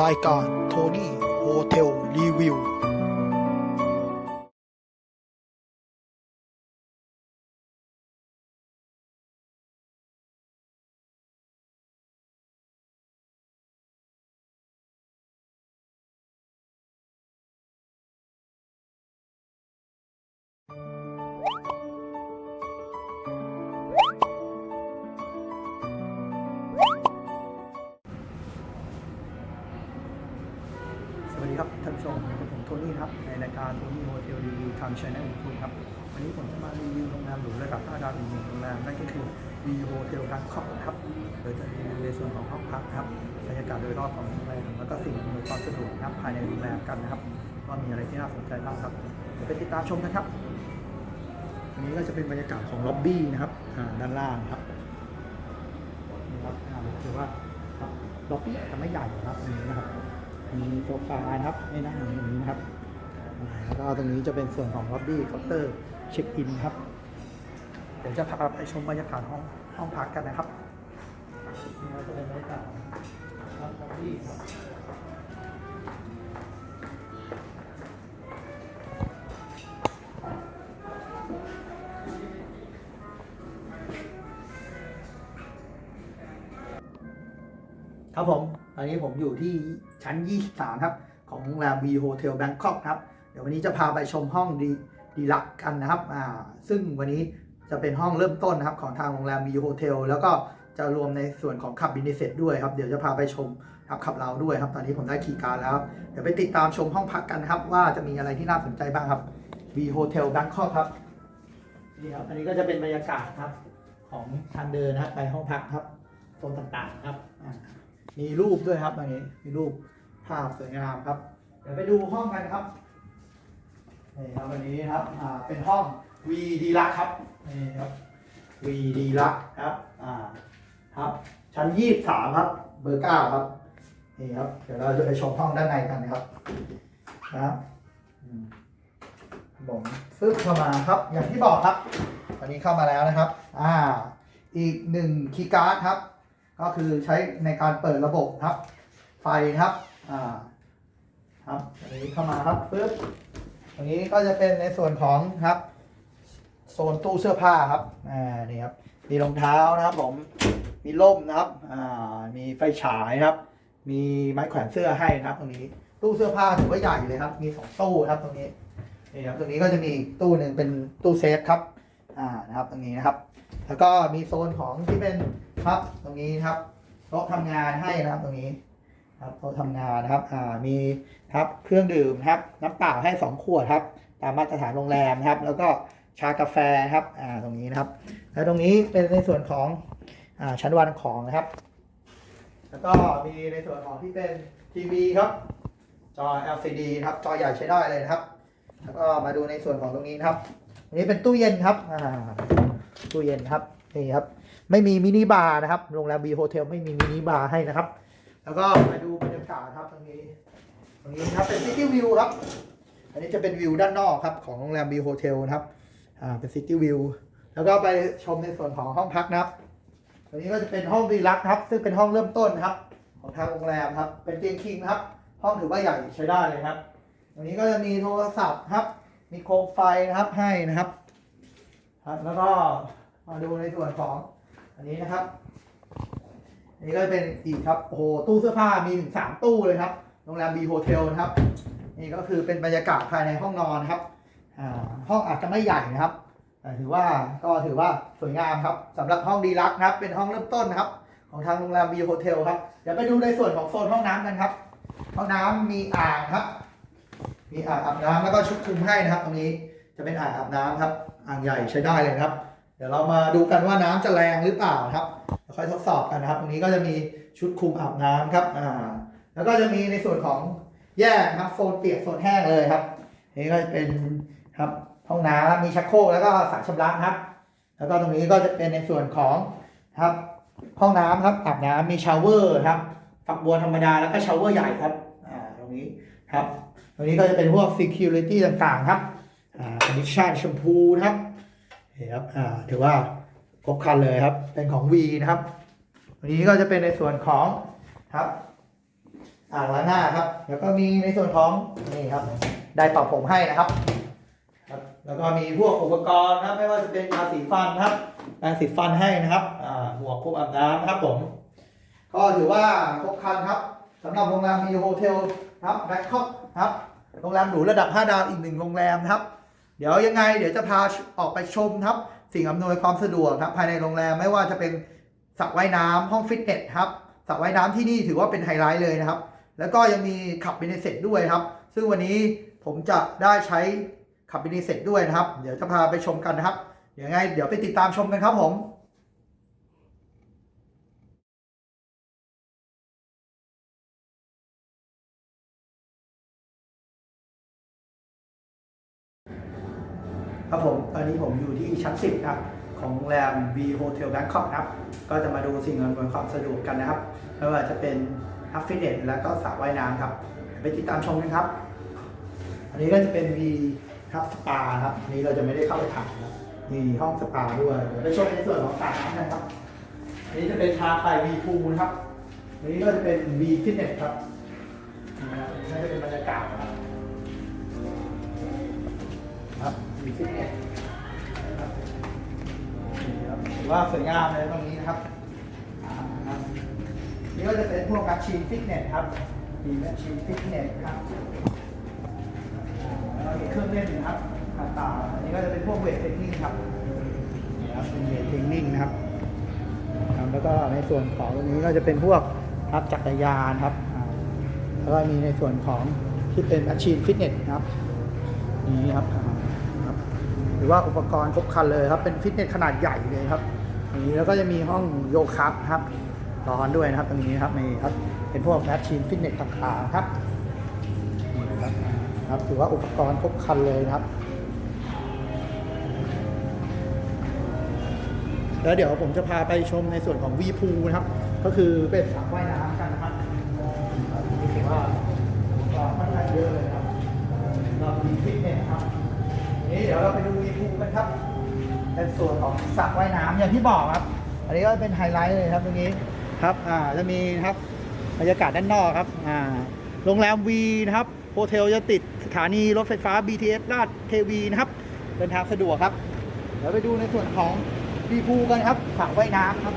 รายการโทนี่โฮเทลรีวิว ครับท่านผู้ชมผมโทนี่ครับในรายการโทนี่โฮเทลรีวิวทางช่องของคุณครับวันนี้ผมจะมารีวิวโรงแรมหรูระดับ5ดาวอีกหนึ่งโรงแรมนั่นก็คือ V Hotel Bangkok ครับโดยจะรีวิวในส่วนของห้องพักครับบรรยากาศโดยรอบของโรงแรมแล้วก็สิ่งอำนวยความสะดวกครับภายในโรงแรมกันนะครับว่ามีอะไรที่น่าสนใจบ้างครับเดี๋ยวไปติดตามชมกันครับอันนี้ก็จะเป็นบรรยากาศของล็อบบี้นะครับด้านล่างครับนี่ครับอ่าถือว่าล็อบบี้อาจจะไม่ใหญ่นะครับอันนี้นะครับ มีโซฟานะครับให้นั่งอย่างนี้นะครับแล้วก็ตรงนี้จะเป็นส่วนของล็อบบี้เคาน์เตอร์เช็คอินครับ เดี๋ยวจะพาไปชมบรรยากาศห้องห้องพักกันนะครับนี่ก็จะเป็นบรรยากาศล็อบบี้ ครับผมตอนนี้ผมอยู่ที่ชั้น 23 ครับ ของโรงแรม V Hotel Bangkok ครับ เดี๋ยววันนี้จะพาไปชมห้องดีดีลักกันนะครับอ่าซึ่งวันนี้จะเป็นห้องเริ่มต้นนะครับของทางโรงแรม V Hotel แล้วก็จะรวมในส่วนของขับบินเสร็จด้วยครับ เดี๋ยวจะพาไปชมครับขับเราด้วยครับ ตอนนี้ผมได้คีย์การแล้ว เดี๋ยวไปติดตามชมห้องพักกันครับ ว่าจะมีอะไรที่น่าสนใจบ้างครับ V Hotel Bangkok ครับนี่ครับ อันนี้ก็จะเป็นบรรยากาศครับ ของทางเดินนะครับไปห้องพักครับโซนต่างๆครับ มีรูปด้วยครับตอนนี้มีรูปภาพสวยงามครับ เดี๋ยวไปดูห้องกันครับนี่ครับวันนี้ครับอ่าเป็นห้อง V ดีลักครับนี่ครับ V ดีลักครับอ่าครับชั้นยี่สามครับ เบอร์เก้าครับนี่ครับเดี๋ยวเราจะไปชมห้องด้านในกันนะครับนะครับอืมผมฟึบเข้ามาครับ อย่างที่บอกครับวันนี้เข้ามาแล้วนะครับ อ่า อีกหนึ่งคีย์การ์ดครับ ก็คือใช้ในการเปิดระบบครับ ไฟครับอ่าครับอันนี้เข้ามาครับปึ๊บตรงนี้ก็จะเป็นในส่วนของครับโซนตู้เสื้อผ้าครับอ่านี่ครับมีรองเท้านะครับผมมีร่มนะครับอ่ามีไฟฉายครับ มีไม้แขวนเสื้อให้นะครับ ตรงนี้ตู้เสื้อผ้าถือว่าใหญ่เลยครับ มีสองตู้ครับตรงนี้นี่ครับตรงนี้ก็จะมีตู้หนึ่งเป็นตู้เซฟครับ อ่านะครับตรงนี้นะครับ แล้วก็มีโซนของที่เป็นครับตรงนี้ครับโต๊ะทำงานให้นะครับตรงนี้ครับโต๊ะทำงานนะครับอ่ามีครับเครื่องดื่มครับ น้ำเปล่าให้2ขวดครับ ตามมาตรฐานโรงแรมนะครับ แล้วก็ชากาแฟครับอ่าตรงนี้นะครับ แล้วตรงนี้เป็นในส่วนของอ่าชั้นวางของนะครับ แล้วก็มีในส่วนของที่เป็นทีวีครับจอ LCD ครับจอใหญ่ใช้ได้เลยนะครับ แล้วก็มาดูในส่วนของตรงนี้นะครับ อันนี้เป็นตู้เย็นครับอ่าตู้เย็นครับนี่ครับ ไม่มีมินิบาร์นะครับโรงแรมบีโฮเทลไม่มีมินิบาร์ให้นะครับ แล้วก็มาดูบรรยากาศครับตรงนี้ตรงนี้ครับเป็นซิตี้วิวครับ อันนี้จะเป็นวิวด้านนอกครับของโรงแรมบีโฮเทลนะครับอ่าเป็นซิตี้วิวแล้วก็ไปชมในส่วนของห้องพักนะครับตรงนี้ก็จะเป็นห้องดีลักครับ ซึ่งเป็นห้องเริ่มต้นครับ ของทางโรงแรมครับ เป็นเตียงคิงครับ ห้องถือว่าใหญ่ใช้ได้เลยครับตรงนี้ก็จะมีโทรศัพท์ครับ มีโคมไฟนะครับให้นะครับครับแล้วก็มาดูในส่วนของอันนี้นะครับอันนี้ก็เป็นอีกครับโอ้โหตู้เสื้อผ้ามีถึงสามตู้เลยครับโรงแรมบีโฮเทลนะครับ นี่ก็คือเป็นบรรยากาศภายในห้องนอนครับห้องอาจจะไม่ใหญ่นะครับอ่ถือว่าก็ถือว่าสวยงามครับสำหรับห้องดีลักนะครับ เป็นห้องเริ่มต้นนะครับ ของทางโรงแรมบีโฮเทลครับเดี๋ยวไปดูในส่วนของโซนห้องน้ำกันครับ ห้องน้ำมีอ่างครับ มีอ่างอาบน้ำแล้วก็ชุดคลุมให้นะครับ ตรงนี้จะเป็นอ่างอาบน้ำครับ อ่างใหญ่ใช้ได้เลยครับ เดี๋ยวเรามาดูกันว่าน้ำจะแรงหรือเปล่านะครับค่อยทดสอบกันนะครับ ตรงนี้ก็จะมีชุดคลุมอาบน้ำครับอ่าแล้วก็จะมีในส่วนของแยกนะครับโซนเปียกโซนแห้งเลยครับนี่ก็จะเป็นครับห้องน้ำมีชักโครกแล้วก็สระชำระครับ แล้วก็ตรงนี้ก็จะเป็นในส่วนของครับ ห้องน้ำครับอาบน้ำมีชาวเวอร์ครับฝักบัวธรรมดาแล้วก็ชาวเวอร์ใหญ่ครับอ่าตรงนี้ครับ ตรงนี้ก็จะเป็นพวก security ต่างๆครับอ่า condition แชมพูนะครับนี่ครับอ่าถือว่าครบครันเลยครับ เป็นของ V นะครับตรงนี้ก็จะเป็นในส่วนของครับอ่างล้างหน้าครับ แล้วก็มีในส่วนของนี่ครับ ได้เป่าผมให้นะครับครับ แล้วก็มีพวกอุปกรณ์ครับ ไม่ว่าจะเป็นยาสีฟันครับแปรงสีฟันให้นะครับอ่าหมวกคลุมอาบน้ำครับผม ก็ถือว่าครบครันครับสำหรับโรงแรมมีโฮเทลครับแบงคอกครับ โรงแรมหรูระดับ 5 ดาวอีกหนึ่งโรงแรมนะครับ เดี๋ยวยังไงเดี๋ยวจะพาออกไปชมครับ สิ่งอำนวยความสะดวกครับภายในโรงแรมไม่ว่าจะเป็นสระว่ายน้ำห้องฟิตเนสครับสระว่ายน้ำที่นี่ถือว่าเป็นไฮไลท์เลยนะครับ แล้วก็ยังมีขับเบเนเซ็ตด้วยครับ ซึ่งวันนี้ผมจะได้ใช้ขับเบเนเซ็ตด้วยนะครับ เดี๋ยวจะพาไปชมกันนะครับเดี๋ยวยังไง เดี๋ยวไปติดตามชมกันครับผม ครับผมตอนนี้ผมอยู่ที่ชั้น 10ครับของโรงแรม V Hotel Bangkok นะครับก็จะมาดูสิ่งอำนวยความสะดวกกันนะครับไม่ว่าจะเป็นฮับฟิตเนสแล้วก็สระว่ายน้ำครับ ไปติดตามชมกันครับ อันนี้ก็จะเป็น V ครับสปาครับอันนี้เราจะไม่ได้เข้าไปถ่ายนะมีห้องสปาด้วยเดี๋ยวไปชมในส่วนของสระน้ำนะครับอันนี้จะเป็นชาไทย V Pool ครับอันนี้ก็จะเป็น V Fitness ครับนะครับนี่จะเป็นบรรยากาศครับ ถือว่าสวยงามเลยตรงนี้นะครับ นี่ก็จะเป็นพวกแมชชีนฟิตเนสครับมีแมชชีนฟิตเนสครับแล้วก็มีเครื่องเล่นนะครับต่างๆอันนี้ก็จะเป็นพวกเวทเทรนนิ่งครับนี่ครับเป็นเวทเทรนนิ่งนะครับแล้วก็ในส่วนของตรงนี้ก็จะเป็นพวกครับจักรยานครับ แล้วก็มีในส่วนของที่เป็นแมชชีนฟิตเนสครับ นี่ครับ หรือว่าอุปกรณ์ครบครันเลยครับ เป็นฟิตเนสขนาดใหญ่เลยครับอย่างนี้แล้วก็จะมีห้องโยคะครับ ร้อนด้วยนะครับตรงนี้ครับนี่ครับ เป็นพวกแมชชีนฟิตเนสต่างๆครับนี่ครับครับถือว่าอุปกรณ์ครบครันเลยนะครับ แล้วเดี๋ยวผมจะพาไปชมในส่วนของวีพูนะครับ ก็คือเป็นสระว่ายน้ำกันนะครับครับนี่ถือว่าอุปกรณ์ค่อนข้างเยอะเลยครับเรามีฟิตเนสครับนี่เดี๋ยวเราไปดูวี พูกันครับ เป็นส่วนของสระว่ายน้ำอย่างที่บอกครับ อันนี้ก็เป็นไฮไลท์เลยครับตรงนี้ครับอ่าจะมีครับบรรยากาศด้านนอกครับอ่าโรงแรมวีนะครับโฮเทลจะติดสถานีรถไฟฟ้า BTS ลาดเทวีนะครับเดินทางสะดวกครับ เดี๋ยวไปดูในส่วนของวีพูกันครับสระว่ายน้ำครับ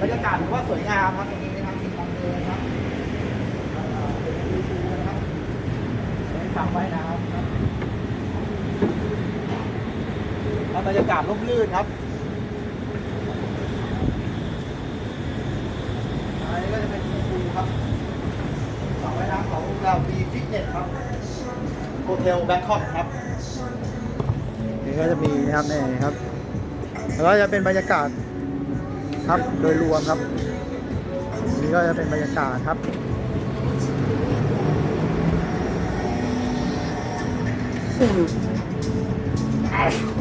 บรรยากาศถือว่าสวยงามครับตรงนี้นะครับมีทางเดินครับอ่าเป็นวีพูนะครับเป็นสระว่ายน้ำครั บรรยากาศร่มรื่นครับอันนี้ก็จะเป็นภูครับสระว่ายน้ำของเราบีฟิตเนสครับโฮเทลแบงคอกครับนี่ก็จะมีนะครับนี่ครับแล้วก็จะเป็นบรรยากาศครับโดยรวมครับ นี่ก็จะเป็นบรรยากาศครับอ่าบรรยากาศ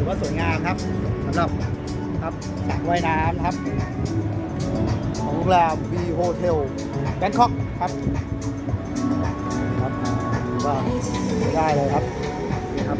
ถือว่าสวยงามครับสำหรับครับสระว่ายน้ำครับ ของโรงแรม V Hotel Bangkok ครับครับถือว่าได้เลยครับนี่ครับ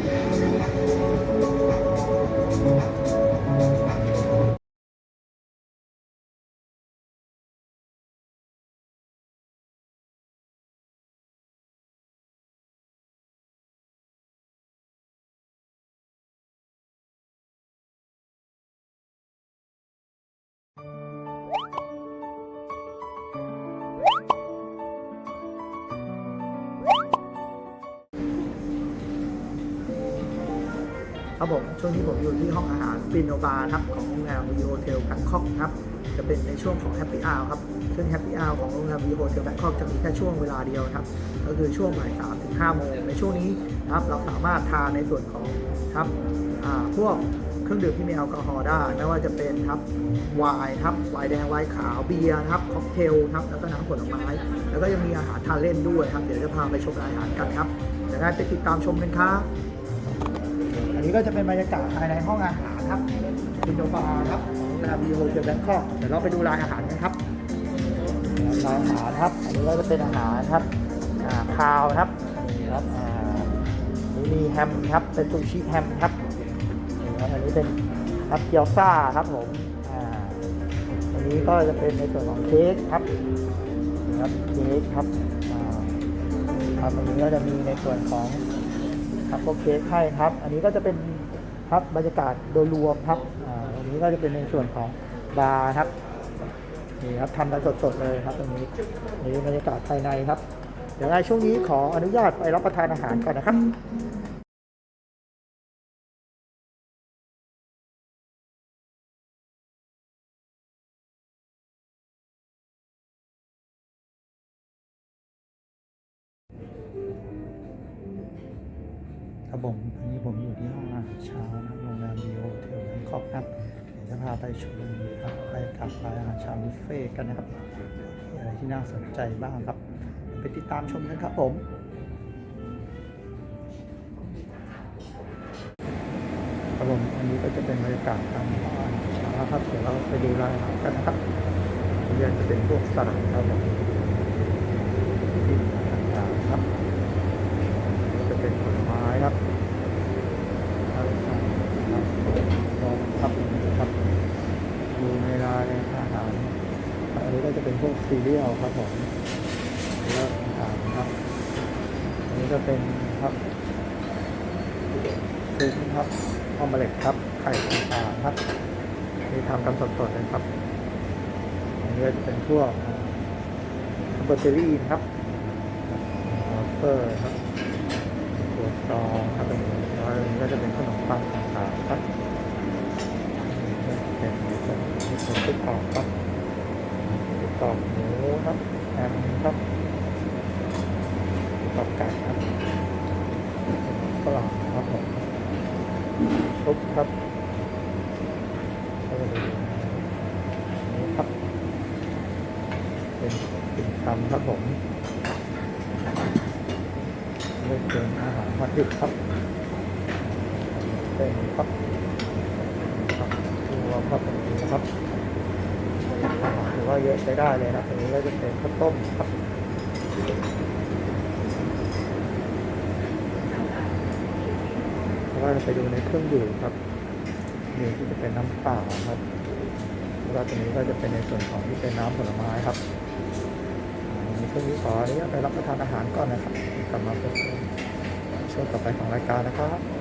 ครับผมช่วงนี้ผมอยู่ที่ห้องอาหารปินโนบาร์ครับของโรงแรมวีโฮเทลแบงคอกครับจะเป็นในช่วงของแฮปปี้อ r ครับซึ่งแฮปปี้อ r ของโรงแรมวีโฮเทลแบงคอกจะมีแค่ช่วงเวลาเดียวครับก็คือช่วงบ่ายสามถึงห้าโมงในช่วงนี้ครับเราสามารถทานในส่วนของครับพวกเครื่องดื่มที่มีแอลกอฮอล์ได้ไม่ว่าจะเป็นครับไวน์ครับไวน์แดงไวน์ขาวเบียร์ครับค็อกเทลครับแล้วก็น้ำผลไม้ แล้วก็ยังมีอาหารทานเล่นด้วยครับเดี๋ยวจะพาไปชมรายอาหารกันครับเดี๋ยวงั้นไปติดตามชมกันครับ อันนี้ก็จะเป็นบรรยากาศภายในห้องอาหารครับกินโดบาร์ครับของโรงแรมวีโฮเทลแบงคอกเดี๋ยวเราไปดูรายอาหารกันครับรายอาหารครับ อันนี้ก็จะเป็นอาหารครับคาวครับครับอ่านี่มีแฮมครับ เป็นซูชิแฮมครับอันนี้เป็นครับเกี๊ยวซ่าครับผมอันนี้ก็จะเป็นในส่วนของเค้กครับครับเค้กครับครับอันนี้ก็จะมีในส่วนของ ครับก็เค้กให้ครับ อันนี้ก็จะเป็นครับบรรยากาศโดยรวมครับอ่าอันนี้ก็จะเป็นในส่วนของบาร์ครับนี่ครับทำกันสดๆเลยครับตรงนี้นี่บรรยากาศภายในครับ เดี๋ยวในช่วงนี้ขออนุญาตไปรับประทานอาหารก่อนนะครับ กันนะครับมีอะไรที่น่าสนใจบ้างครับ ไปติดตามชมกันครับผมครับผมอันนี้ก็จะเป็นบรรยากาศตามห้องอานเช้าครับเดี๋ยวเราไปดูรายอาหารกันนะครับเรียนจะเป็นพวกสลัดครับผมที่ต่างๆครับ จะเป็นผลไม้ครับครับครับครับครับดูในรายอาหารอันนี้ ก็จะเป็นพวกซีเรียลครับผมแล้วอาหารครับ อันนี้ก็เป็นครับซื้อครับออมเล็ตครับ ไข่ต่างๆครับนี่ทำกันสดๆเลยครับ อันนี้จะเป็นพวกเบอร์เกอรี่ครับออฟเฟอร์ครับตัวซองครับเป็นแล้วอันนี้ก็จะเป็นขนมปังต่างๆครับเป็นเป็นเป็นตุ๊กตาครับตุ๊กตาหมูครับ แฮมครับตุ๊กตาไก่ครับฝรั่งครับผมซุปครับแล้วก็ดูนี่ครับ เป็นติ่มซำครับผม ไม่เป็นอาหารวัตถุดิบครับเป็นครับครับตัวครับแบบนี้นะครับอาหารถือว่า เยอะใช้ได้เลยนะอันนี้ก็จะเป็นข้าวต้มครับแล้วก็ไปดูในเครื่องดื่มครับนี่ที่จะเป็นน้ำเปล่าครับแล้วตรงนี้ก็จะเป็นในส่วนของที่เป็นน้ำผลไม้ครับในช่วงนี้ขออนุญาตไปรับประทานอาหารก่อนนะครับกลับมาพบกันช่วงต่อไปของรายการนะครับ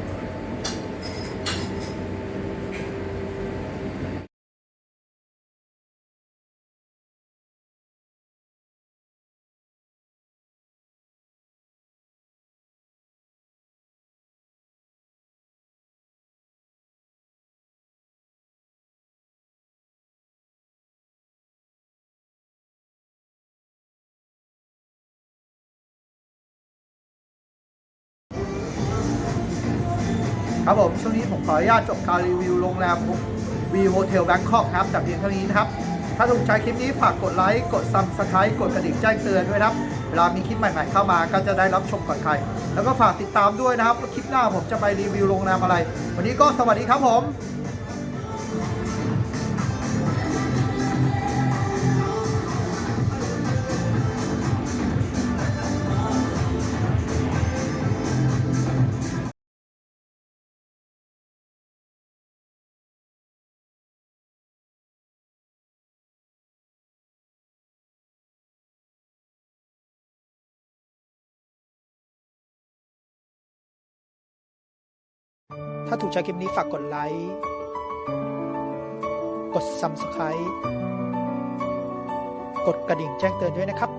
ครับผม ช่วงนี้ผมขออนุญาตจบการรีวิวโรงแรมวีโฮเทลแบงคอกครับแต่เพียงเท่านี้นะครับ ถ้าถูกใจคลิปนี้ฝากกดไลค์ กดซับสไครต์กดกระดิ่งแจ้งเตือนด้วยนะครับ เวลามีคลิปใหม่ๆเข้ามาก็จะได้รับชมก่อนใคร แล้วก็ฝากติดตามด้วยนะครับว่าคลิปหน้าผมจะไปรีวิวโรงแรมอะไร วันนี้ก็สวัสดีครับผม ถ้าถูกใจคลิปนี้ฝากกดไลค์ กด Subscribe กดกระดิ่งแจ้งเตือนด้วยนะครับ